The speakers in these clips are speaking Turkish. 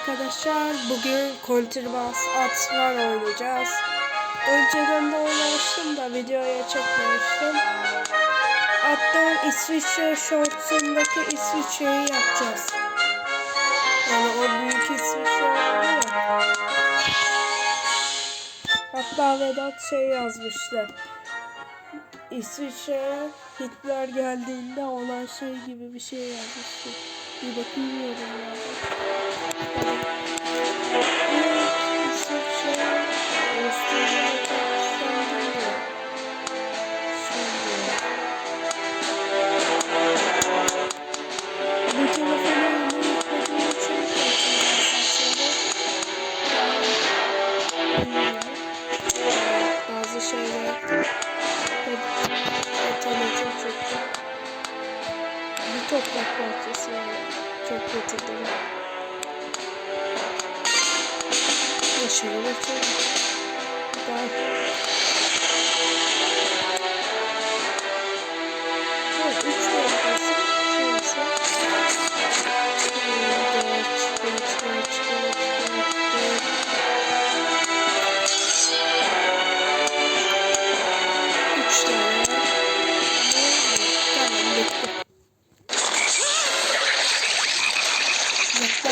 arkadaşlar. Bugün kontrbas at var oynayacağız. Önceden de oynamıştım da videoya çekmemiştim. Hatta İsviçre shortsundaki İsviçre'yi yapacağız. Yani o büyük İsviçre var ya. Hatta Vedat şey yazmıştı. İsviçre'ye Hitler geldiğinde olan şey gibi bir şey yazmıştı. Bir bakayım yorumlarda. İlk Çok kötü değil? Yaşıyor bakıyorum. Daha...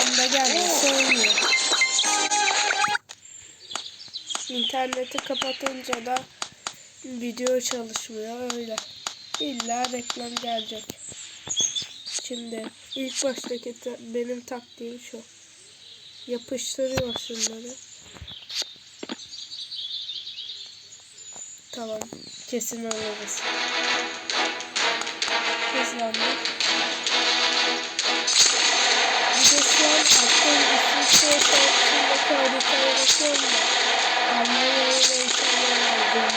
Reklamda gelmesi olmuyor. İnterneti kapatınca da video çalışmıyor öyle. İlla reklam gelecek. Şimdi ilk baştaki ta- benim taktiğim şu. Yapıştırıyor şunları. Tamam. Kesin oynarız. Hızlandı. İsviçre şarkısındaki haritaya bakıyorum da. Almanya'yı ve İtalya'yı alacağım.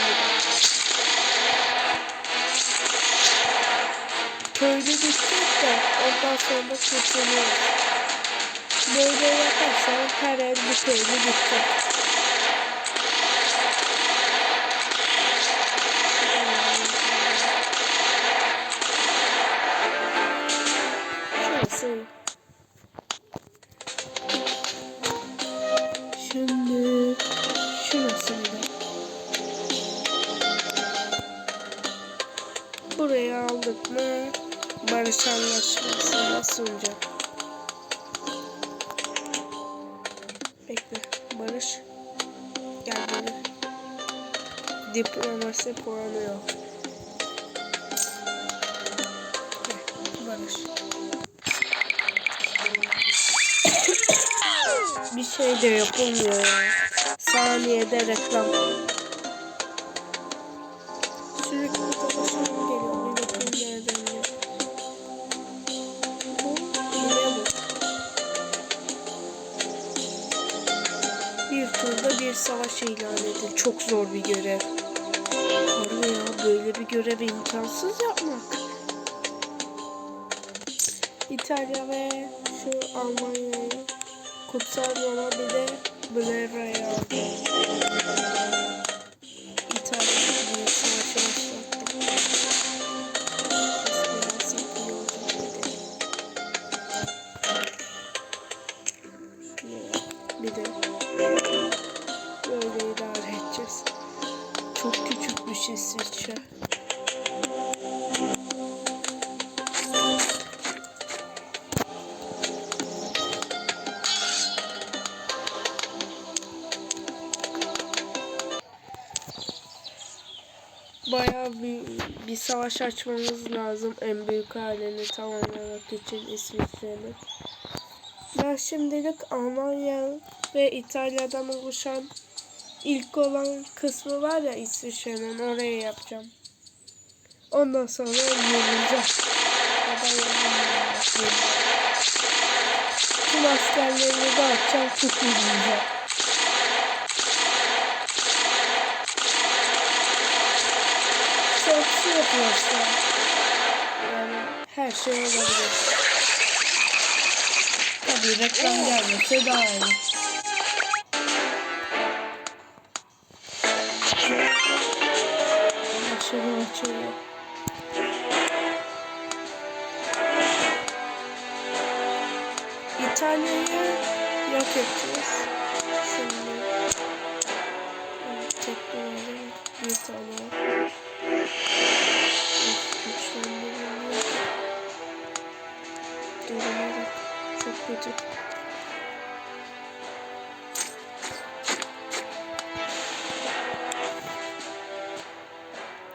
Köyde gidecek de ondan sonra kurtuluyoruz. Böyle yaparsan her ev bir köyde gidecek. Şurası barış anlaşmasına sunacak. Bekle. Barış. Gel böyle. Diplomasi puanı yok. Barış. Bir şey de yapılmıyor ya. Saniyede reklam. Bir görevi imkansız yapmak. İtalya ve şu Almanya'yı kutsal yola bir de Blaira'yı aldı. İtalya büyük savaşı başlattı. Bir de. Bir böyle idare edeceğiz. Çok küçükmüş İsviçre. Bayağı savaş açmamız lazım en büyük halini tamamlamak için İsviçre'nin. Ben şimdilik Almanya ve İtalya'dan oluşan ilk olan kısmı var ya İsviçre'nin oraya yapacağım. Ondan sonra yenileceğim. Tüm askerlerimi dağıtacağım, tutmayacağım. Şarkısı yapıyor an. Yani her şey olabilir. Tabii reklam gelmese daha iyi. Açılıyor açılıyor. İtalya'yı yok edeceğiz. Şimdi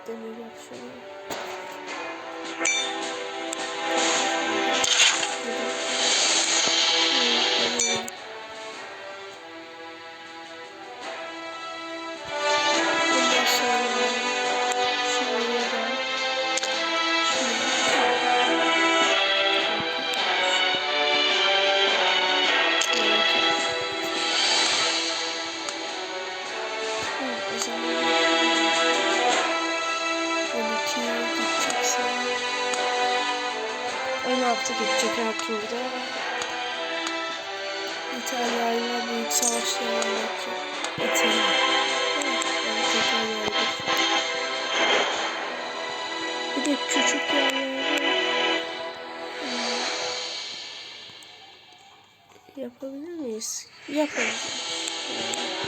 跟着下去了。Thank you. Zaman 12'ye gidecekse 16 gidecek her turda. İtalya'yla büyük savaşlar yapacak. İtalya. Bir de küçük yerlerde hmm, yapabilir miyiz? Yaparız.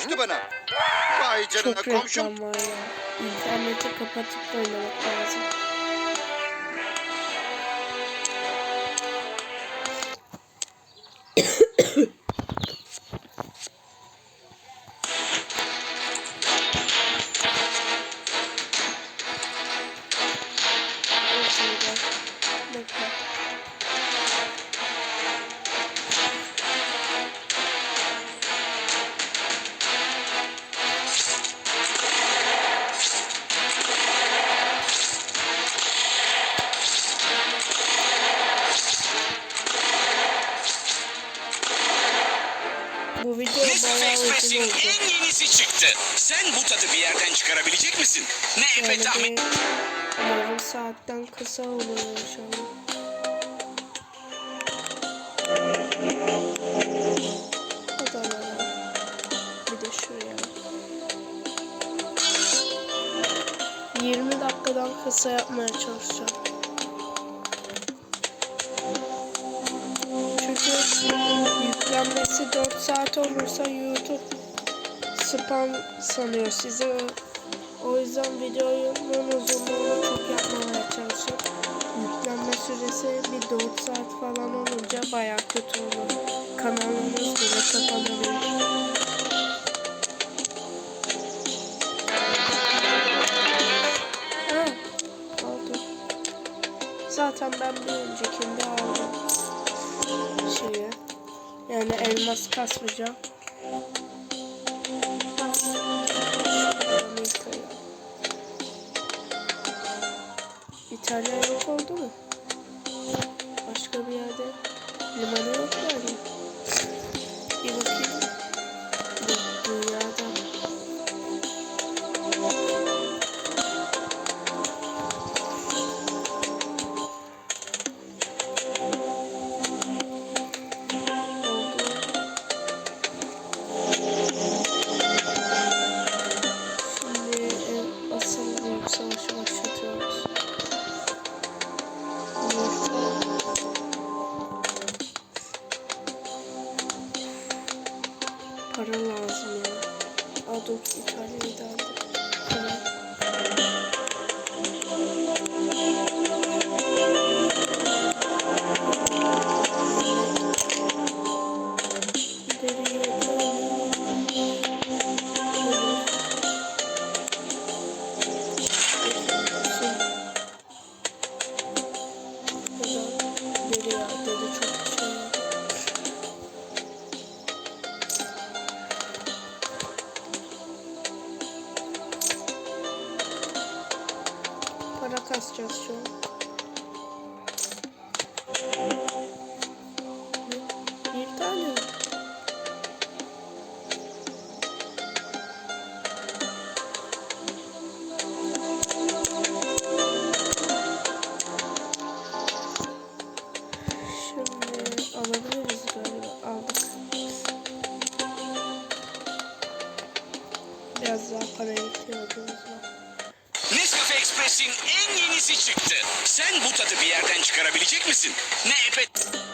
Düştü bana? Vay canına Çok komşum. reklam var ya. İnterneti kapatıp da oynamak lazım. Nescafe Express'in en yenisi çıktı. Sen bu tadı bir yerden çıkarabilecek misin? Ne epe tahmin... yarım saatten kısa oluyor inşallah. Odalara. Bir de şuraya. 20 dakikadan kısa yapmaya çalışacağım. Çünkü yüklenmesi 4 saat olursa YouTube spam sanıyor sizi. O yüzden videonun uzunluğunu çok yapmamaya çalışıp yüklenme süresi bir 4 saat falan olunca baya kötü olur. Kanalımız bile kapanabilir. Zaten ben bir öncekinde aldım. Yani elmas kasmayacağım. İtalya. Yok oldu mu? Başka bir yerde limanı misin? Ne epet...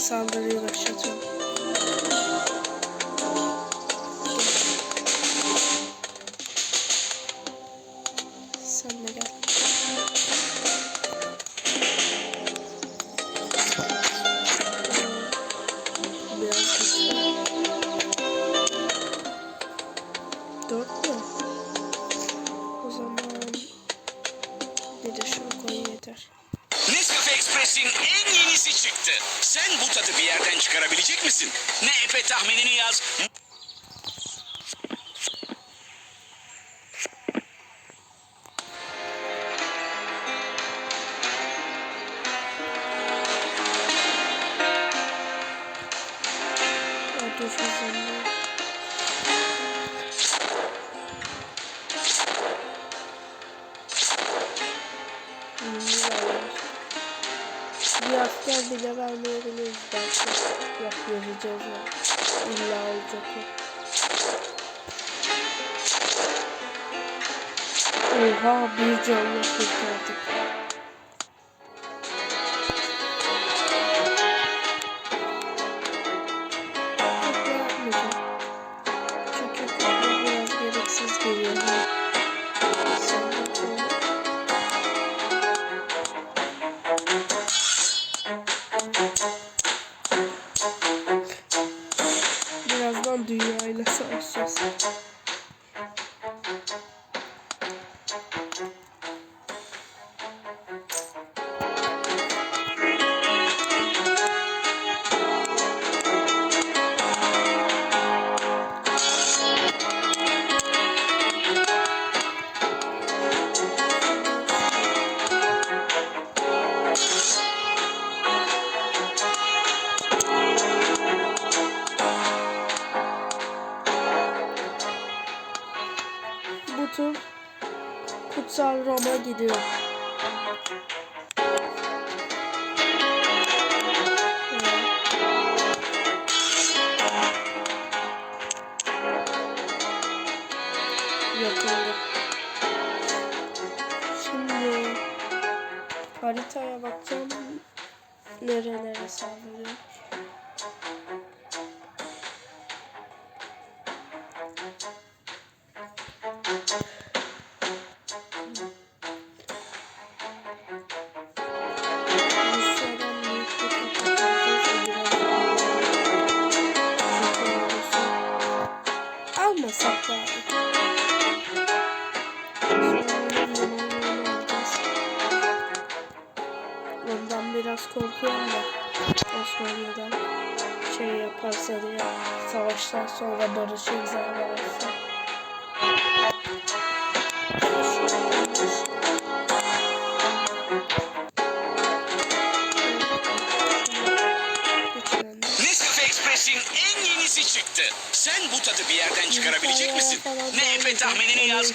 Saldırıyı başlatıyorum. Çıktı. Sen bu tadı bir yerden çıkarabilecek misin? Ne epet tahminini yaz. Bir asker bile vermeyebiliriz belki. Vereceğiz ya. İlla olacak o. Oha bir canlı kurtardık. Gidiyor. Oldu. Şimdi haritaya bakacağım. Nerelere saldırıyor. Korkuyorum da Osmanlı'dan şey yaparsa diye savaştan sonra barış imzalarsa. En yenisi çıktı. Sen bu tadı bir yerden çıkarabilecek misin? Ne epet tahminini yaz.